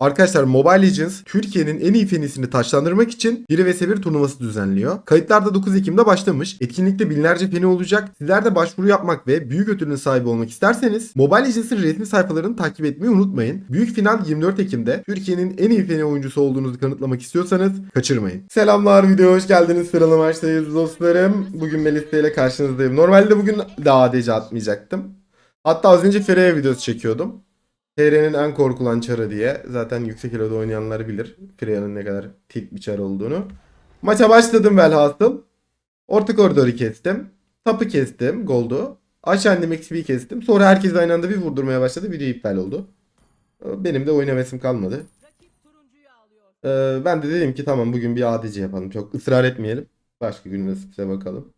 Arkadaşlar Mobile Legends Türkiye'nin en iyi fenisini taçlandırmak için 1 vs 1 turnuvası düzenliyor. Kayıtlar da 9 Ekim'de başlamış. Etkinlikte binlerce feni olacak. Sizler de başvuru yapmak ve büyük ödülün sahibi olmak isterseniz Mobile Legends'ın resmi sayfalarını takip etmeyi unutmayın. Büyük final 24 Ekim'de Türkiye'nin en iyi feni oyuncusu olduğunuzu kanıtlamak istiyorsanız kaçırmayın. Selamlar videoya hoş geldiniz. Sıralı maçtayız dostlarım. Bugün Melisa ile karşınızdayım. Normalde bugün de ADC atmayacaktım. Hatta az önce Freya videosu çekiyordum. TR'nin en korkulan çarı diye. Zaten yüksek elo'da oynayanlar bilir. Freya'nın ne kadar tilt bir çar olduğunu. Maça başladım velhasıl. Orta koridoru kestim. Tapı kestim. Gold'u. Aşağı indim XP'yi kestim. Sonra herkes aynı anda bir vurdurmaya başladı. Video iptal oldu. Benim de oynamasım kalmadı. Ee, ben de dedim ki tamam bugün bir ADC yapalım. Çok ısrar etmeyelim. Başka gün nasipse bakalım.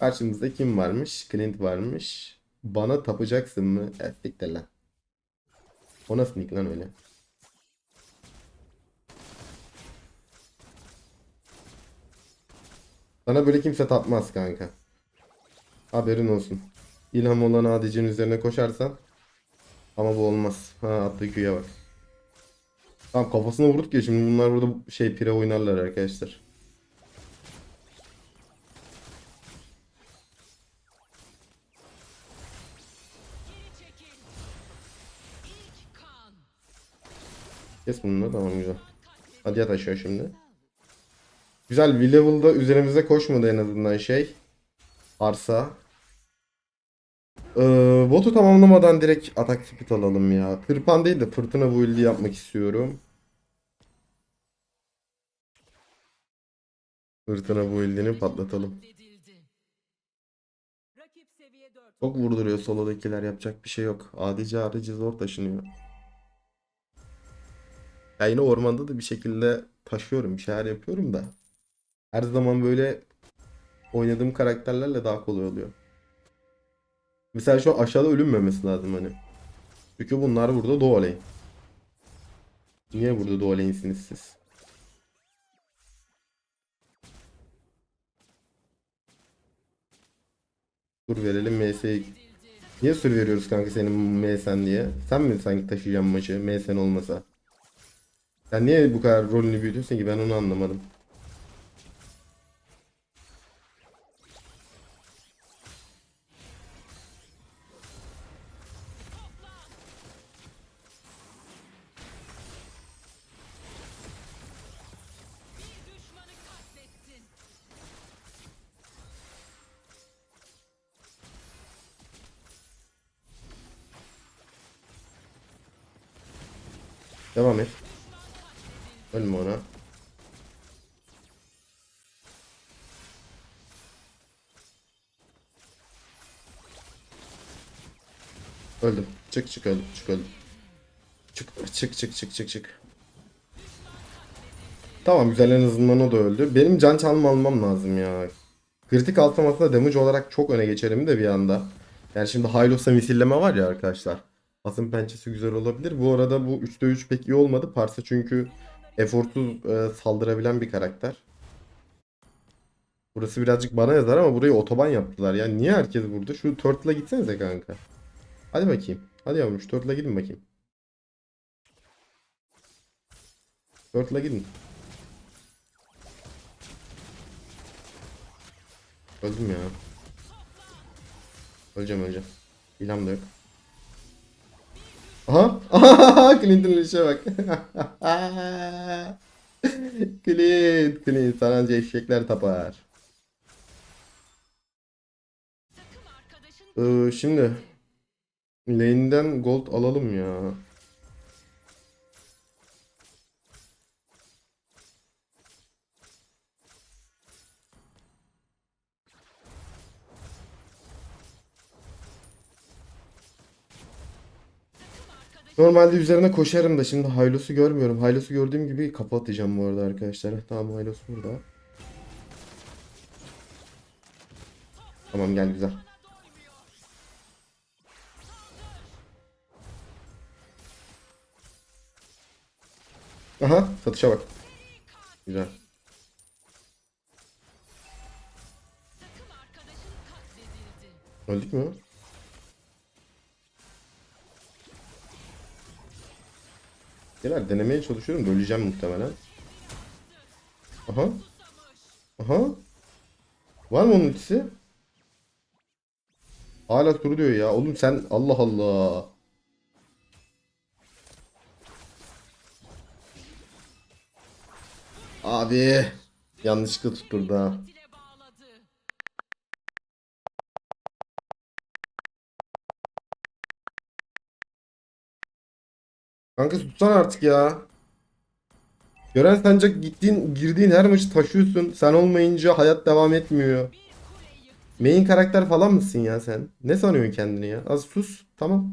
Karşımızda kim varmış? Clint varmış. Bana tapacaksın mı? Ettik lan. O nasıl nick lan öyle? Sana böyle kimse tapmaz kanka. Haberin olsun. İlham olan ADC'nin üzerine koşarsan ama bu olmaz. Ha attığı Q'ya bak. Tamam kafasına vurduk ya şimdi bunlar burada şey pire oynarlar arkadaşlar. Kes bunu da tamam güzel. Hadi yat aşağı şimdi. Güzel bir level'da üzerimize koşmadı en azından şey. Arsa. Ee, botu tamamlamadan direkt atak speed alalım ya. Tırpan değil de fırtına build'i yapmak istiyorum. Fırtına build'ini patlatalım. Rakip seviye 4. Çok vurduruyor solodakiler yapacak bir şey yok. Adici adici zor taşınıyor. Ya yine ormanda da bir şekilde taşıyorum, bir şeyler yapıyorum da. Her zaman böyle oynadığım karakterlerle daha kolay oluyor. Mesela şu aşağıda ölünmemesi lazım hani. Çünkü bunlar burada doğu lane. Niye burada doğu lane'siniz siz? Dur verelim MS'yi. Niye sür veriyoruz kanka senin MS'n diye? Sen mi sanki taşıyacaksın maçı MS'n olmasa? Sen niye bu kadar rolünü büyütüyorsun ki ben onu anlamadım. Devam et. Öldüm. Çık çık öldüm. Çık öldüm. Çık çık çık çık çık çık. Tamam güzel en azından o da öldü. Benim can çalma almam lazım ya. Kritik atlamasında damage olarak çok öne geçerim de bir anda. Yani şimdi Hylos'a misilleme var ya arkadaşlar. Asım pençesi güzel olabilir. Bu arada bu 3'te 3 pek iyi olmadı. Parsa çünkü eforsuz e, saldırabilen bir karakter. Burası birazcık bana yazar ama burayı otoban yaptılar. Yani niye herkes burada? Şu Turtle'a gitsenize kanka. Hadi bakayım. Hadi yavrum şu Turtle'a gidin bakayım. Turtle'a gidin. Öldüm ya. Öleceğim öleceğim. İlham da yok. Aha. Clinton'ın işe bak. Clint. Clint. Sana eşekler tapar. Ee, şimdi. Lane'den gold alalım ya. Normalde üzerine koşarım da şimdi Hylos'u görmüyorum. Hylos'u gördüğüm gibi kafa atacağım bu arada arkadaşlar. Tamam Hylos burada. Tamam gel güzel. Aha satışa bak. Güzel. Öldük mü? Beyler denemeye çalışıyorum da öleceğim muhtemelen. Aha. Aha. Var mı onun ultisi? Hala turu diyor ya. Oğlum sen Allah Allah. Abi. Yanlışlıkla tutturdu ha. Kanka tutsan artık ya. Gören sence gittiğin girdiğin her maçı taşıyorsun. Sen olmayınca hayat devam etmiyor. Main karakter falan mısın ya sen? Ne sanıyorsun kendini ya? Az sus. Tamam.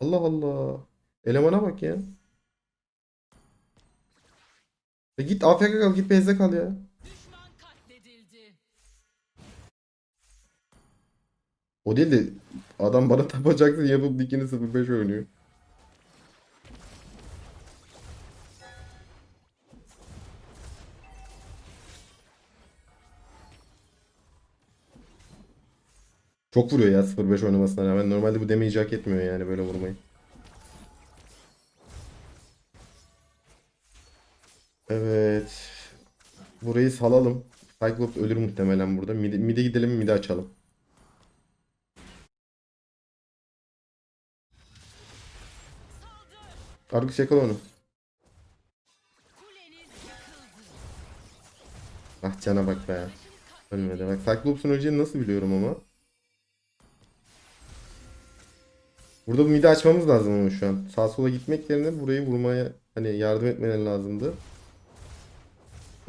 Allah Allah. Elemana bak ya. E git AFK kal git BZ kal ya. O değil de adam bana tapacaksın yapıp dikini 05 oynuyor. Çok vuruyor ya 05 oynamasına rağmen. Normalde bu demeyi hak etmiyor yani böyle vurmayı. Evet. Burayı salalım. Cyclops ölür muhtemelen burada. Mide, mide gidelim mide açalım. Argus yakala onu. Ah cana bak be. Ölmedi. Bak Cyclops'un öleceğini nasıl biliyorum ama. Burada bu midi açmamız lazım ama şu an. Sağ sola gitmek yerine burayı vurmaya hani yardım etmeleri lazımdı.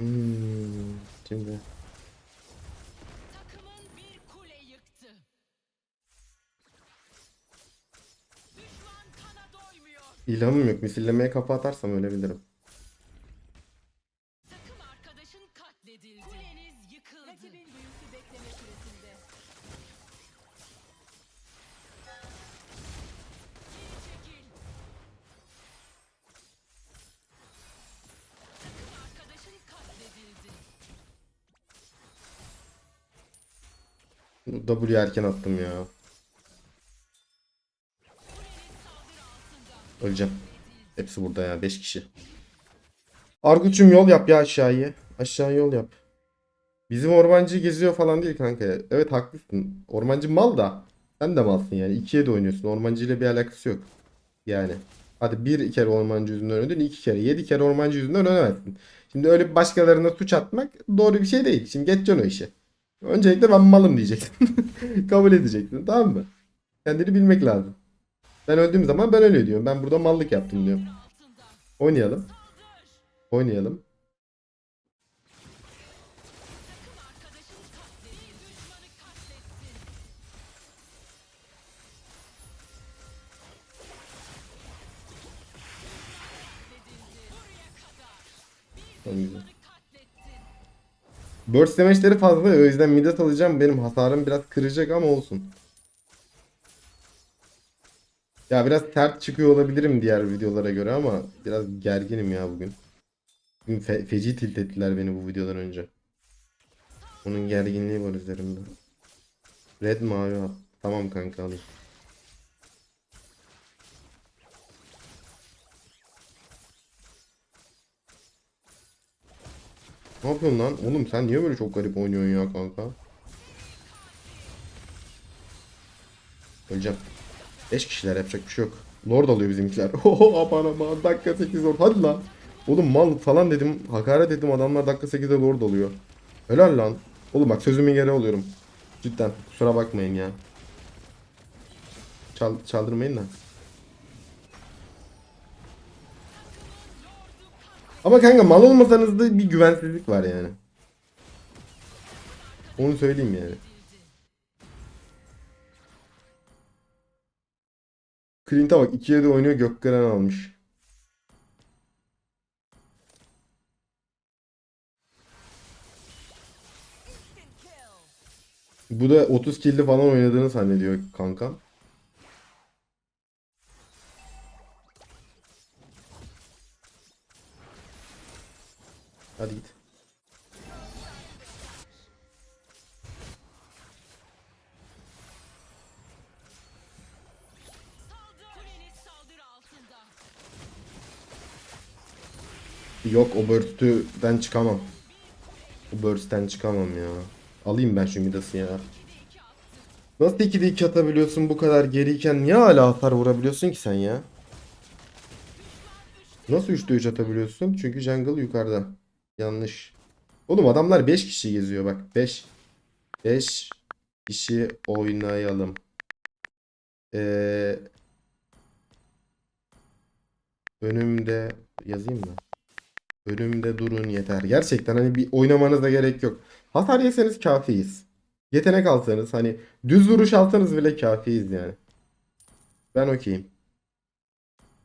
Hmm, şimdi. Takımın bir kule yıktı. Düşman kana doymuyor. İlhamım yok. Misillemeye kafa atarsam ölebilirim. W erken attım ya. Öleceğim. Hepsi burada ya. 5 kişi. Arguç'um yol yap ya aşağıya. Aşağı yol yap. Bizim ormancı geziyor falan değil kanka. Evet haklısın. Ormancı mal da. Sen de malsın yani. İkiye de oynuyorsun. Ormancı ile bir alakası yok. Yani. Hadi bir kere ormancı yüzünden öldün. iki kere. Yedi kere ormancı yüzünden ölemezsin. Şimdi öyle başkalarına suç atmak doğru bir şey değil. Şimdi geçeceksin o işi. Öncelikle ben malım diyeceksin. Kabul edeceksin. Tamam mı? Kendini bilmek lazım. Ben öldüğüm zaman ben öyle diyorum. Ben burada mallık yaptım diyorum. Oynayalım. Oynayalım. Takım arkadaşın Burst damage'leri fazla o yüzden midat alacağım. Benim hasarım biraz kıracak ama olsun. Ya biraz sert çıkıyor olabilirim diğer videolara göre ama biraz gerginim ya bugün. Bugün fe- feci tilt ettiler beni bu videodan önce. Onun gerginliği var üzerimde. Red mavi at. Tamam kanka alayım. Ne yapıyorsun lan? Oğlum sen niye böyle çok garip oynuyorsun ya kanka? Öleceğim. 5 kişiler yapacak bir şey yok. Lord alıyor bizimkiler. Oho aman aman dakika 8 lord. Hadi lan. Oğlum mal falan dedim. Hakaret ettim adamlar dakika 8'de lord alıyor. Helal lan. Oğlum bak sözümün geri alıyorum. Cidden kusura bakmayın ya. Çal çaldırmayın da. Ama kanka mal olmasanız da bir güvensizlik var yani. Onu söyleyeyim yani. Clint'e bak 2'ye de oynuyor Gökgören almış. Bu da 30 kill'li falan oynadığını zannediyor kankam. Hadi git. Yok o burst'ten çıkamam. O burst'ten çıkamam ya. Alayım ben şu Midas'ı ya. Nasıl 2'de 2 atabiliyorsun bu kadar geriyken niye hala hasar vurabiliyorsun ki sen ya? Nasıl 3'te 3 atabiliyorsun? Çünkü jungle yukarıda. Yanlış. Oğlum adamlar 5 kişi geziyor bak. 5. 5 kişi oynayalım. Ee, önümde yazayım mı? Önümde durun yeter. Gerçekten hani bir oynamanıza gerek yok. Hasar yeseniz kafiyiz. Yetenek alsanız hani düz vuruş alsanız bile kafiyiz yani. Ben okeyim.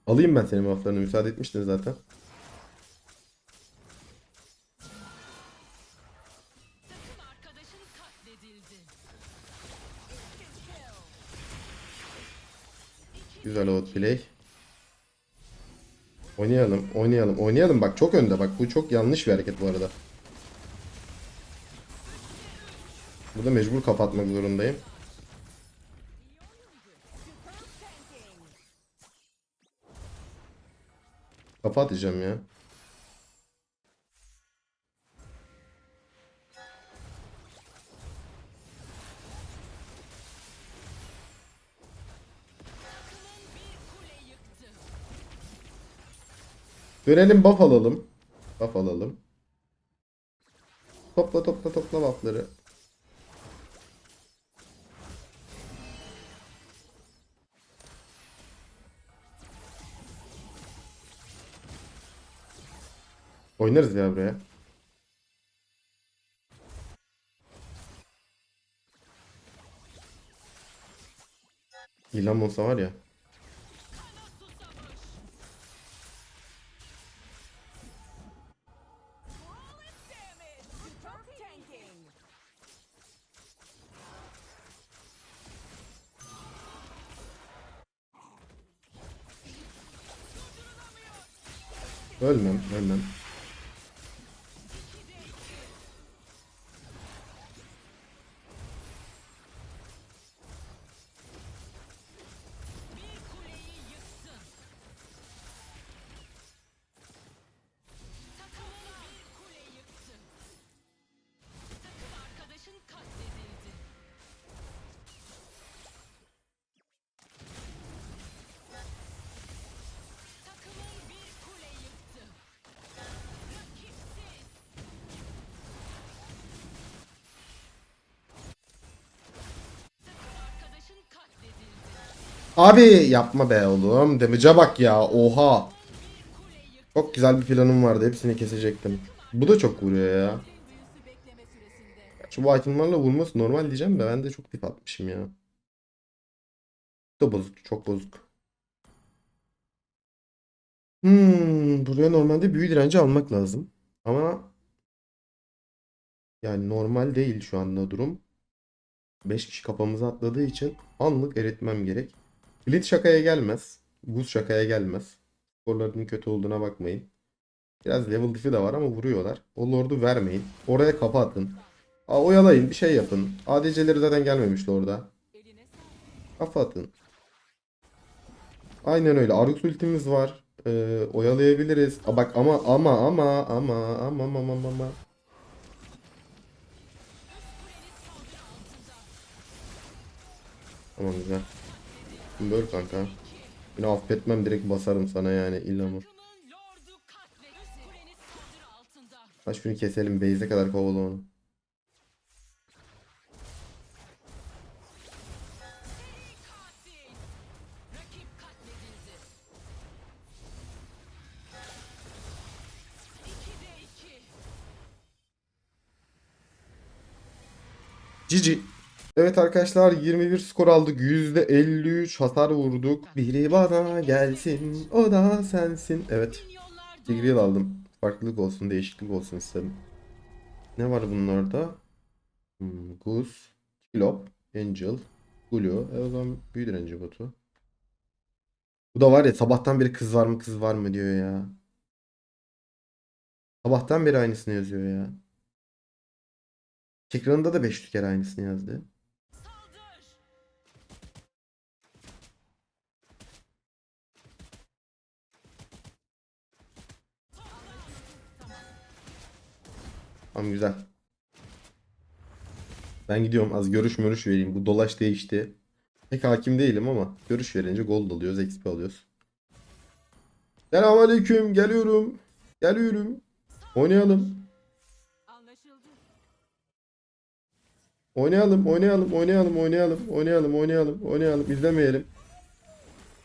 Alayım ben senin bufflarını müsaade etmiştin zaten. Güzel outplay. Oynayalım, oynayalım, oynayalım. Bak çok önde. Bak bu çok yanlış bir hareket bu arada. Burada mecbur kapatmak zorundayım. Kafa atacağım ya. Dönelim buff alalım. Buff alalım. Topla topla topla buffları. Oynarız ya buraya. İlan olsa var ya. 没门 Abi yapma be oğlum. Damage'a bak ya. Oha. Çok güzel bir planım vardı. Hepsini kesecektim. Bu da çok vuruyor ya. Şu bu itemlarla vurması normal diyeceğim de ben de çok tip atmışım ya. Da bozuk. Çok bozuk. Hmm, buraya normalde büyü direnci almak lazım. Ama yani normal değil şu anda durum. 5 kişi kafamıza atladığı için anlık eritmem gerek. Blitz şakaya gelmez. Buz şakaya gelmez. Skorlarının kötü olduğuna bakmayın. Biraz level diff'i de var ama vuruyorlar. O lord'u vermeyin. Oraya kafa atın. Aa, oyalayın bir şey yapın. ADC'leri zaten gelmemişti orada. Kafa atın. Aynen öyle. Arux ultimiz var. Ee, oyalayabiliriz. Aa, bak ama ama ama ama ama ama ama ama. Tamam güzel. Böl kanka. Yine affetmem direkt basarım sana yani illamur. Ha şunu keselim base'e kadar kovala onu. Cici. Evet arkadaşlar 21 skor aldık. %53 hasar vurduk. Biri bana gelsin. O da sensin. Evet. Tigreal aldım. Farklılık olsun, değişiklik olsun istedim. Ne var bunlarda? Hmm, Goose, Kilop, Angel, Gulu. E o zaman büyü direnci botu. Bu da var ya sabahtan beri kız var mı kız var mı diyor ya. Sabahtan beri aynısını yazıyor ya. Ekranında da 500 kere aynısını yazdı. Tamam güzel. Ben gidiyorum az görüş mörüş vereyim. Bu dolaş değişti. Pek hakim değilim ama görüş verince gold alıyoruz, XP alıyoruz. Selamünaleyküm, geliyorum. Geliyorum. Oynayalım. Oynayalım, oynayalım, oynayalım, oynayalım, oynayalım, oynayalım, oynayalım, izlemeyelim.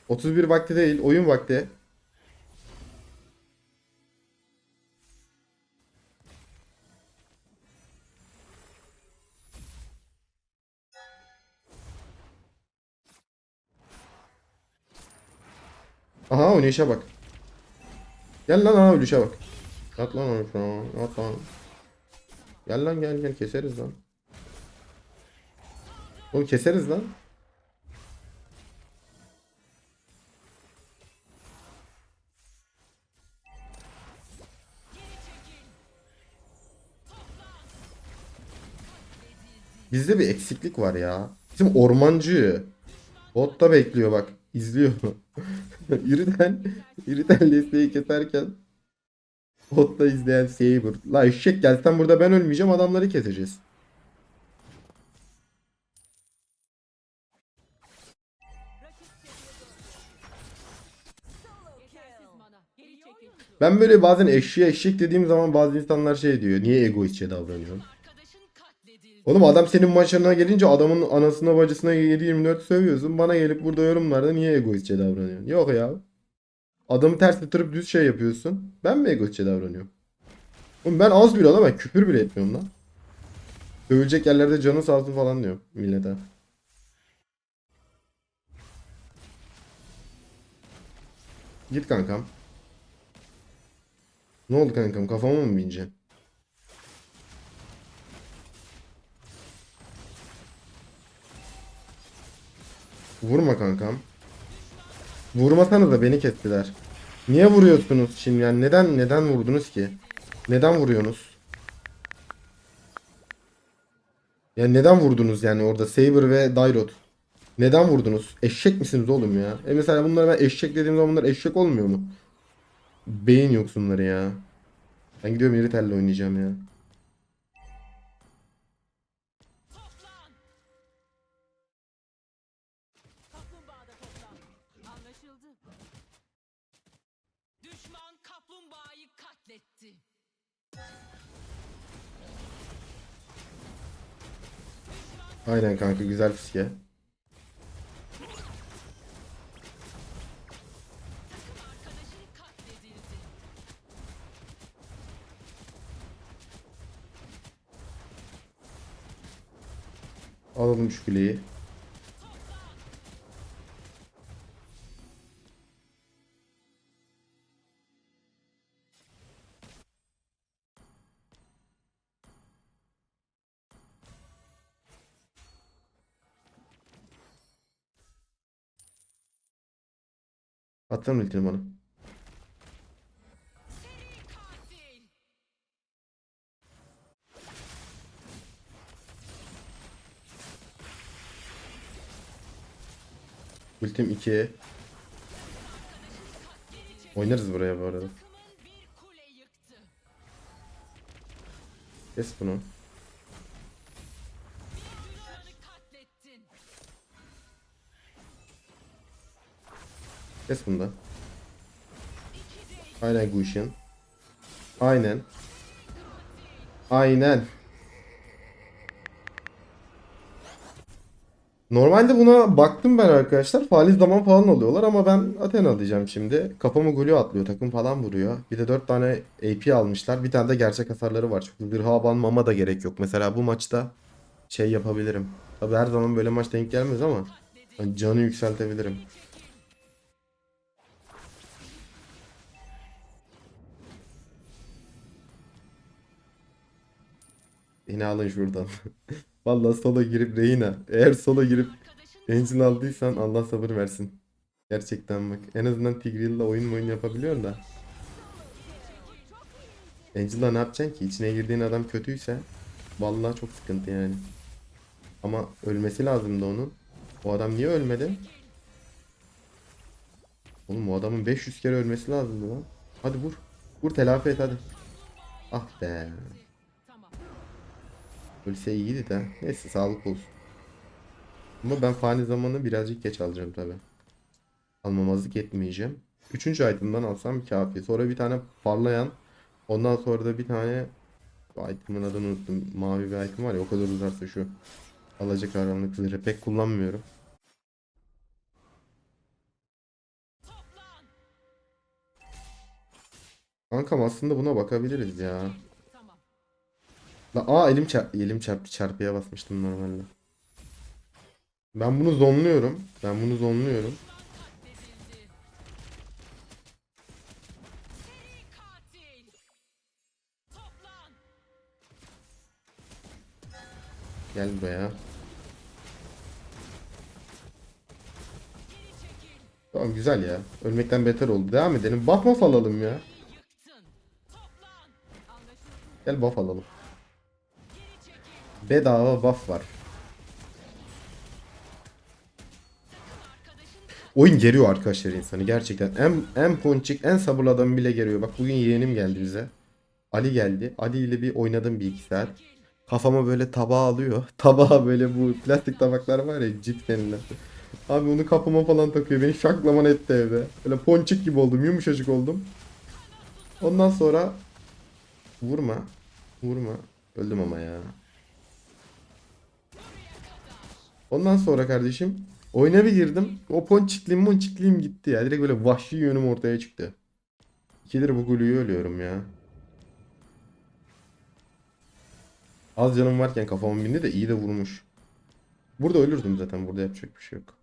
31 vakti değil, oyun vakti. Aha oynayışa bak. Gel lan aha ölüşe bak. At lan onu şuna, at lan. Gel lan gel gel keseriz lan. Oğlum keseriz lan. Bizde bir eksiklik var ya. Bizim ormancı. Botta bekliyor bak. İzliyor. İriden, İriden listeyi keserken botta izleyen Saber. La eşek gelsen burada ben ölmeyeceğim adamları keseceğiz. Ben böyle bazen eşeğe eşek dediğim zaman bazı insanlar şey diyor. Niye egoistçe davranıyorsun? Oğlum adam senin maçlarına gelince adamın anasına bacısına 7-24 sövüyorsun. Bana gelip burada yorumlarda niye egoistçe davranıyorsun? Yok ya. Adamı ters tutturup düz şey yapıyorsun. Ben mi egoistçe davranıyorum? Oğlum ben az lan ben küfür bile etmiyorum lan. Dövülecek yerlerde canı sağ olsun falan diyor millete. Git kankam. Ne oldu kankam kafama mı bineceksin? Vurma kankam. Vurmasanız da beni kestiler. Niye vuruyorsunuz şimdi yani neden neden vurdunuz ki? Neden vuruyorsunuz? Yani neden vurdunuz yani orada Saber ve Dairot? Neden vurdunuz? Eşek misiniz oğlum ya? E mesela bunlara ben eşek dediğim zaman bunlar eşek olmuyor mu? Beyin yoksunları ya. Ben gidiyorum Iritel'le oynayacağım ya. Aynen kanka güzel fiske. Alalım şu kuleyi. Atsana ultini bana. Katil. Ultim 2. Oynarız buraya bu arada. Kes bunu. Kes bunu da. İki değil. Aynen Gush'in. Aynen. Aynen. Normalde buna baktım ben arkadaşlar. Faliz zaman falan alıyorlar ama ben Athena alacağım şimdi. Kafamı Gulio atlıyor. Takım falan vuruyor. Bir de 4 tane AP almışlar. Bir tane de gerçek hasarları var. Çünkü bir haban mama da gerek yok. Mesela bu maçta şey yapabilirim. Tabi her zaman böyle maç denk gelmez ama canı yükseltebilirim. Yine alın şuradan. Vallahi sola girip Reyna. Eğer sola girip Angel aldıysan Allah sabır versin. Gerçekten bak. En azından Tigreal'la oyun oyun yapabiliyorsun da. Angel'la ne yapacaksın ki? İçine girdiğin adam kötüyse vallahi çok sıkıntı yani. Ama ölmesi lazımdı onun. O adam niye ölmedi? Oğlum o adamın 500 kere ölmesi lazımdı lan. Hadi vur. Vur telafi et hadi. Ah be. Ölse iyiydi de. Neyse sağlık olsun. Ama ben fani zamanı birazcık geç alacağım tabi. Almamazlık etmeyeceğim. Üçüncü item'dan alsam kafi. Sonra bir tane parlayan. Ondan sonra da bir tane item'ın adını unuttum. Mavi bir item var ya o kadar uzarsa şu. Alacak karanlık zırhı pek kullanmıyorum. Kankam aslında buna bakabiliriz ya. La, aa elim çarp elim çarptı çarpıya basmıştım normalde. Ben bunu zonluyorum. Ben bunu zonluyorum. Gel buraya. Tamam güzel ya. Ölmekten beter oldu. Devam edelim. Buff buff alalım ya. Gel buff alalım. Bedava buff var. Oyun geriyor arkadaşlar insanı gerçekten. En, en ponçik, en sabırlı adam bile geriyor. Bak bugün yeğenim geldi bize. Ali geldi. Ali ile bir oynadım bir iki saat. Kafama böyle tabağı alıyor. Tabağa böyle bu plastik tabaklar var ya cips. Abi onu kafama falan takıyor. Beni şaklaman etti evde. Böyle ponçik gibi oldum. Yumuşacık oldum. Ondan sonra vurma. Vurma. Öldüm ama ya. Ondan sonra kardeşim oyuna bir girdim. O ponçikliğim monçikliğim gitti ya. Direkt böyle vahşi yönüm ortaya çıktı. İkidir bu gülüyü ölüyorum ya. Az canım varken kafama bindi de iyi de vurmuş. Burada ölürdüm zaten. Burada yapacak bir şey yok.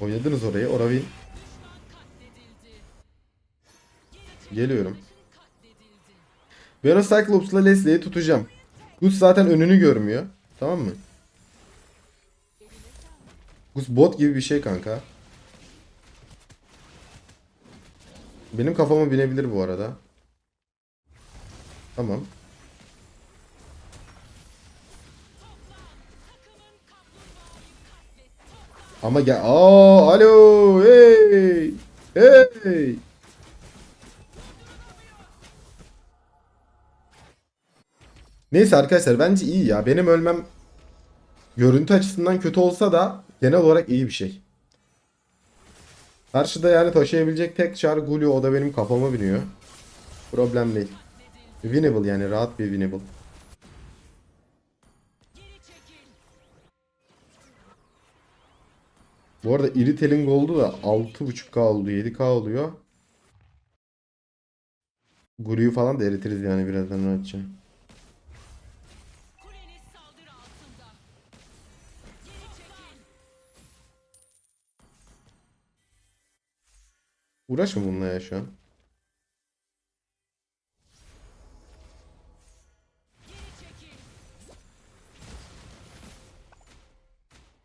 Oynadınız orayı. Oravin. Geliyorum. O Cyclops'la Leslie'yi tutacağım. Gus zaten önünü görmüyor. Tamam mı? Gus bot gibi bir şey kanka. Benim kafama binebilir bu arada. Tamam. Ama gel. Aa, alo. Hey. Hey. Neyse arkadaşlar bence iyi ya. Benim ölmem görüntü açısından kötü olsa da genel olarak iyi bir şey. Karşıda yani taşıyabilecek tek çar Gulyu o da benim kafama biniyor. Problem değil. Winnable yani rahat bir winnable. Bu arada Iritel'in goldu da 6.5k oldu 7k oluyor. Guru'yu falan da eritiriz yani birazdan rahatça. Uğraşma bununla ya şu an.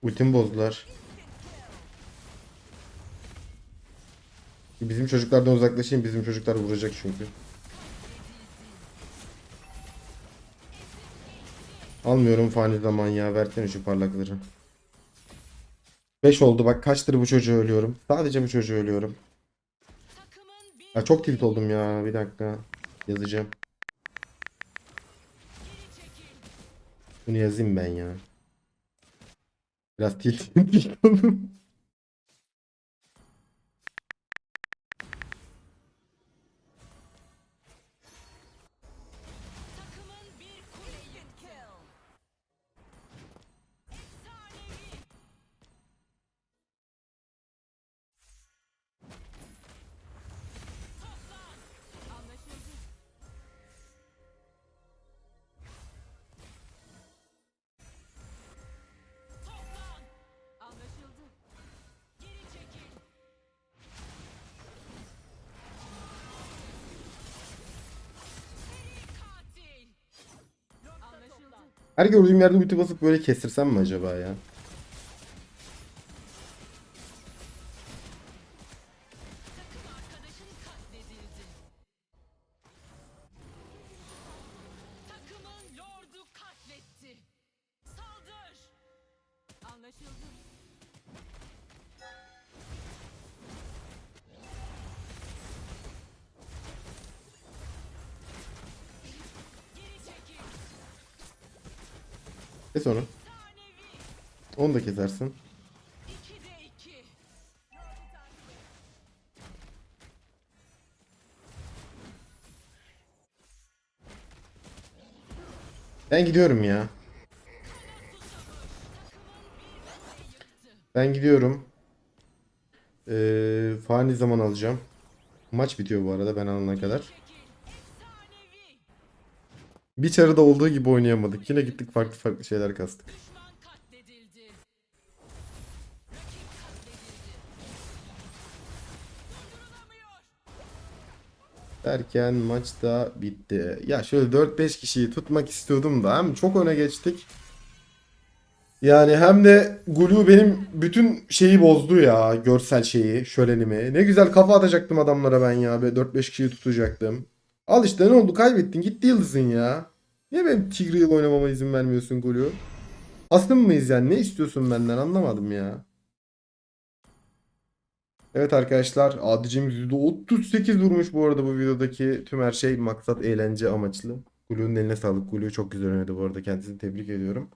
Ultimi bozdular. Bizim çocuklardan uzaklaşayım. Bizim çocuklar vuracak çünkü. Almıyorum fani zaman ya. Versene şu parlakları. 5 oldu bak kaçtır bu çocuğu ölüyorum. Sadece bu çocuğu ölüyorum. Ya çok tilt oldum ya. Bir dakika. Yazacağım. Bunu yazayım ben ya. Biraz tilt, tilt oldum. Her gördüğüm yerde ulti basıp böyle kestirsem mi acaba ya? Kes onu. Onu da kesersin. 2'de 2. Ben gidiyorum ya. Ben gidiyorum. Ee, fani zaman alacağım. Maç bitiyor bu arada ben alana kadar. Bir çarıda olduğu gibi oynayamadık. Yine gittik farklı farklı şeyler kastık. Derken maç da bitti. Ya şöyle 4-5 kişiyi tutmak istiyordum da hem çok öne geçtik. Yani hem de Gulu benim bütün şeyi bozdu ya. Görsel şeyi, şölenimi. Ne güzel kafa atacaktım adamlara ben ya. Be 4-5 kişiyi tutacaktım. Al işte ne oldu kaybettin. Gitti yıldızın ya. Niye benim Tigreal oynamama izin vermiyorsun Gulu? Aslım mıyız yani? Ne istiyorsun benden anlamadım ya. Evet arkadaşlar Adicim %38 vurmuş bu arada bu videodaki tüm her şey maksat eğlence amaçlı. Gulu'nun eline sağlık. Gulu çok güzel oynadı bu arada. Kendisini tebrik ediyorum.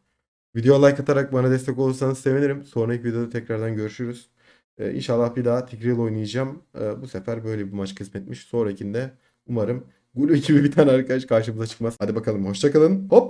Videoya like atarak bana destek olursanız sevinirim. Sonraki videoda tekrardan görüşürüz. Ee, inşallah bir daha Tigreal oynayacağım. Ee, bu sefer böyle bir maç kısmetmiş. Sonrakinde umarım Gulu gibi bir tane arkadaş karşımıza çıkmaz. Hadi bakalım hoşçakalın. Hop.